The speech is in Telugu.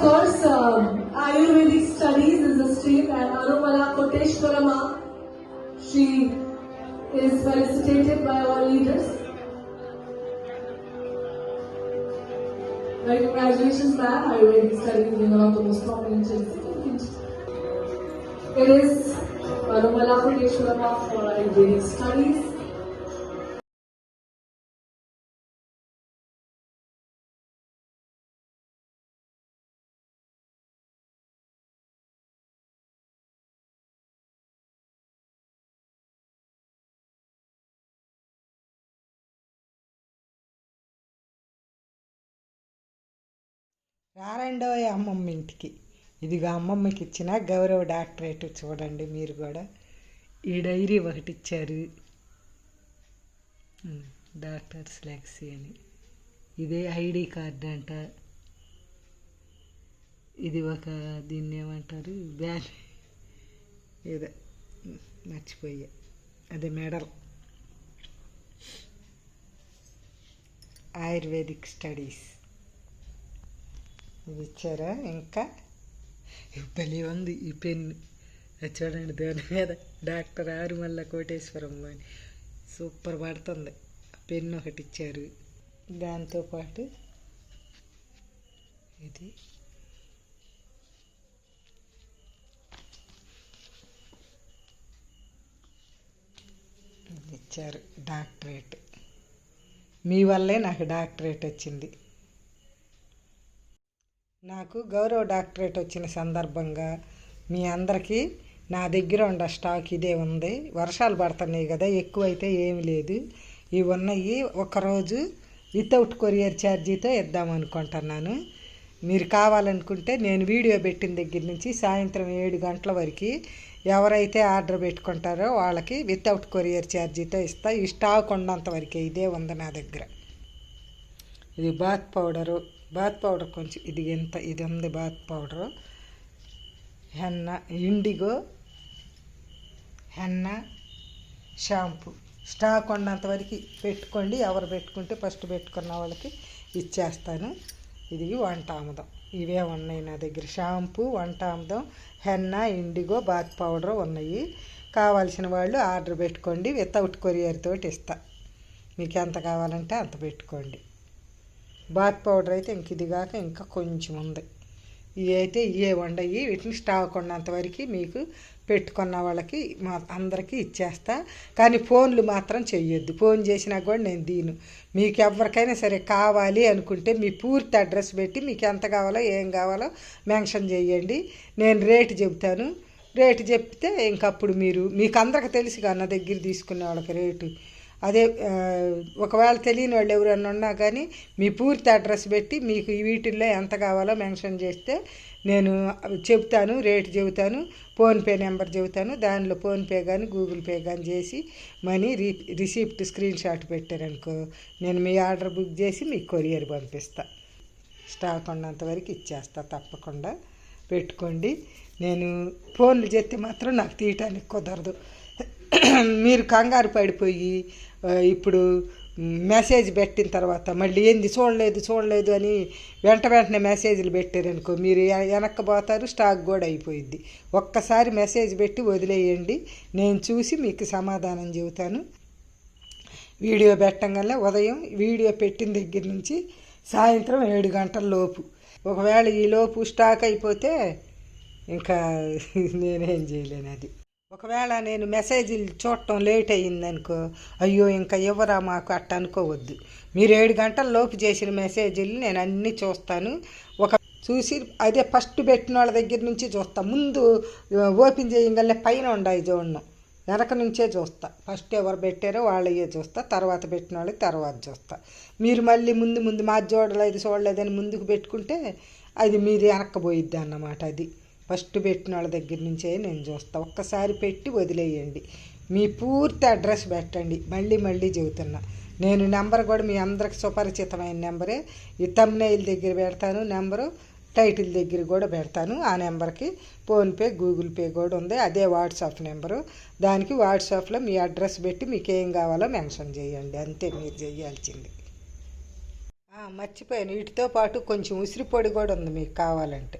course, um, Ayurvedic studies is the stream and Anumala Koteshwarama, she is felicitated by our leaders. Well, congratulations ma'am, Ayurvedic studies is one of the most prominent significant. It is Anumala Koteshwarama for Ayurvedic studies. రారండోయ్ అమ్మమ్మ ఇంటికి ఇదిగో అమ్మమ్మకి ఇచ్చిన గౌరవ డాక్టరేట్ చూడండి మీరు కూడా. ఈ డైరీ ఒకటి ఇచ్చారు డాక్టర్స్ లెక్సీ అని. ఇదే ఐడి కార్డ్ అంట. ఇది ఒక దీన్ని ఏమంటారు? బ్యాన్. ఏదో మర్చిపోయా. అదే మెడల్. Ayurvedic studies. ఇది ఇచ్చారా? ఇంకా? భలే ఉంది ఈ పెన్. చూడండి దాని మీద డాక్టర్ ఆరుమల్ల కోటేశ్వరం అని. సూపర్ పడుతుంది. పెన్ను ఒకటి ఇచ్చారు. దాంతోపాటు ఇది ఇచ్చారు డాక్టరేట్. మీ వల్లే నాకు డాక్టరేట్ వచ్చింది. నాకు గౌరవ డాక్టరేట్ వచ్చిన సందర్భంగా మీ అందరికీ నా దగ్గర ఉన్న స్టాక్ ఇదే ఉంది. వర్షాలు పడుతున్నాయి కదా ఎక్కువైతే ఏమి లేదు. ఇవి ఉన్నాయి. ఒకరోజు వితౌట్ కొరియర్ ఛార్జీతో ఇద్దాం అనుకుంటున్నాను. మీరు కావాలనుకుంటే నేను వీడియో పెట్టిన దగ్గర నుంచి సాయంత్రం ఏడు గంటల వరకు ఎవరైతే ఆర్డర్ పెట్టుకుంటారో వాళ్ళకి వితౌట్ కొరియర్ ఛార్జీతో ఇస్తా. ఈ స్టాక్ ఉన్నంత వరకే ఇదే ఉంది నా దగ్గర. ఇది బాత్ పౌడరు. బాత్ పౌడర్ కొంచెం ఇది ఎంత ఇది ఉంది bath powder henna indigo henna shampoo. Stock ఉన్నంత వరకు పెట్టుకోండి ఎవరు పెట్టుకుంటే ఫస్ట్ పెట్టుకున్న వాళ్ళకి ఇచ్చేస్తాను. ఇది వంట ఆముదం. ఇవే ఉన్నాయి నా దగ్గర. షాంపూ వంట ఆముదం హెన్న ఇండిగో బాత్ పౌడర్ ఉన్నాయి. కావాల్సిన వాళ్ళు ఆర్డర్ పెట్టుకోండి వితౌట్ కొరియర్ తోటి ఇస్తా. మీకు ఎంత కావాలంటే అంత పెట్టుకోండి. బాత్ పౌడర్ అయితే ఇంక ఇది కాక ఇంకా కొంచెం ఉంది. ఇవి అయితే ఇవే ఉండయి వీటిని స్టాక్ ఉన్నంత వరకు మీకు పెట్టుకున్న వాళ్ళకి మా అందరికీ ఇచ్చేస్తా. కానీ ఫోన్లు మాత్రం చెయ్యొద్దు. ఫోన్ చేసినా కూడా నేను దీను. మీకు ఎవరికైనా సరే కావాలి అనుకుంటే మీ పూర్తి అడ్రస్ పెట్టి మీకు ఎంత కావాలో ఏం కావాలో మెన్షన్ చేయండి. నేను రేటు చెబుతాను. రేటు చెప్తే ఇంకప్పుడు మీరు మీకు అందరికి తెలుసు నా దగ్గర తీసుకునే వాళ్ళకి రేటు. అదే ఒకవేళ తెలియని వాళ్ళు ఎవరన్నా ఉన్నా కానీ మీ పూర్తి అడ్రస్ పెట్టి మీకు వీటిల్లో ఎంత కావాలో మెన్షన్ చేస్తే నేను చెప్తాను రేటు చెబుతాను ఫోన్పే నెంబర్ చెబుతాను. దానిలో ఫోన్పే కానీ గూగుల్ పే కానీ చేసి మనీ రీ రిసీప్ట్ స్క్రీన్ షాట్ పెట్టారనుకో నేను మీ ఆర్డర్ బుక్ చేసి మీకు కొరియర్ పంపిస్తా. స్టాక్ ఉన్నంతవరకు ఇచ్చేస్తా తప్పకుండా పెట్టుకోండి. నేను ఫోన్లు చేస్తే మాత్రం నాకు తీయటానికి కుదరదు. మీరు కంగారు పడిపోయి ఇప్పుడు మెసేజ్ పెట్టిన తర్వాత మళ్ళీ ఏంది చూడలేదు చూడలేదు అని వెంట వెంటనే మెసేజ్లు పెట్టారనుకో మీరు వెనక్కపోతారు స్టాక్ కూడా అయిపోయిద్ది. ఒక్కసారి మెసేజ్ పెట్టి వదిలేయండి నేను చూసి మీకు సమాధానం చెబుతాను. వీడియో పెట్టంగానే ఉదయం వీడియో పెట్టిన దగ్గర నుంచి సాయంత్రం ఏడు గంటల లోపు. ఒకవేళ ఈ లోపు స్టాక్ అయిపోతే ఇంకా నేనేం చేయలేను అది. ఒకవేళ నేను మెసేజ్లు చూడటం లేట్ అయ్యిందనుకో అయ్యో ఇంకా ఇవ్వరా మాకు అట్ట అనుకోవద్దు. మీరు ఏడు గంటల లోపు చేసిన మెసేజ్లు నేను అన్నీ చూస్తాను. ఒక చూసి అదే ఫస్ట్ పెట్టిన వాళ్ళ దగ్గర నుంచి చూస్తా. ముందు ఓపెన్ చేయగానే పైన ఉండాయి చూడండి వెనక నుంచే చూస్తా. ఫస్ట్ ఎవరు పెట్టారో వాళ్ళయ్యే చూస్తా. తర్వాత పెట్టిన వాళ్ళకి తర్వాత చూస్తా. మీరు మళ్ళీ ముందు ముందు మా చూడలేదు చూడలేదని ముందుకు పెట్టుకుంటే అది మీది వెనక్కపోయిద్ది అన్నమాట అది. ఫస్ట్ పెట్టిన వాళ్ళ దగ్గర నుంచే నేను చూస్తాను ఒక్కసారి పెట్టి వదిలేయండి. మీ పూర్తి అడ్రస్ పెట్టండి. మళ్ళీ మళ్ళీ చెబుతున్నా. నేను నెంబర్ కూడా మీ అందరికి సుపరిచితమైన నెంబరే. ఈ తమ్నైల్ దగ్గర పెడతాను నెంబరు టైటిల్ దగ్గర కూడా పెడతాను. ఆ నెంబర్కి ఫోన్పే గూగుల్ పే కూడా ఉంది. అదే వాట్సాప్ నెంబరు. దానికి వాట్సాప్లో మీ అడ్రస్ పెట్టి మీకు ఏం కావాలో మెన్షన్ చేయండి. అంతే మీరు చేయాల్సింది. మర్చిపోయాను. వీటితో పాటు కొంచెం ఉసిరి పొడి కూడా ఉంది మీకు కావాలంటే.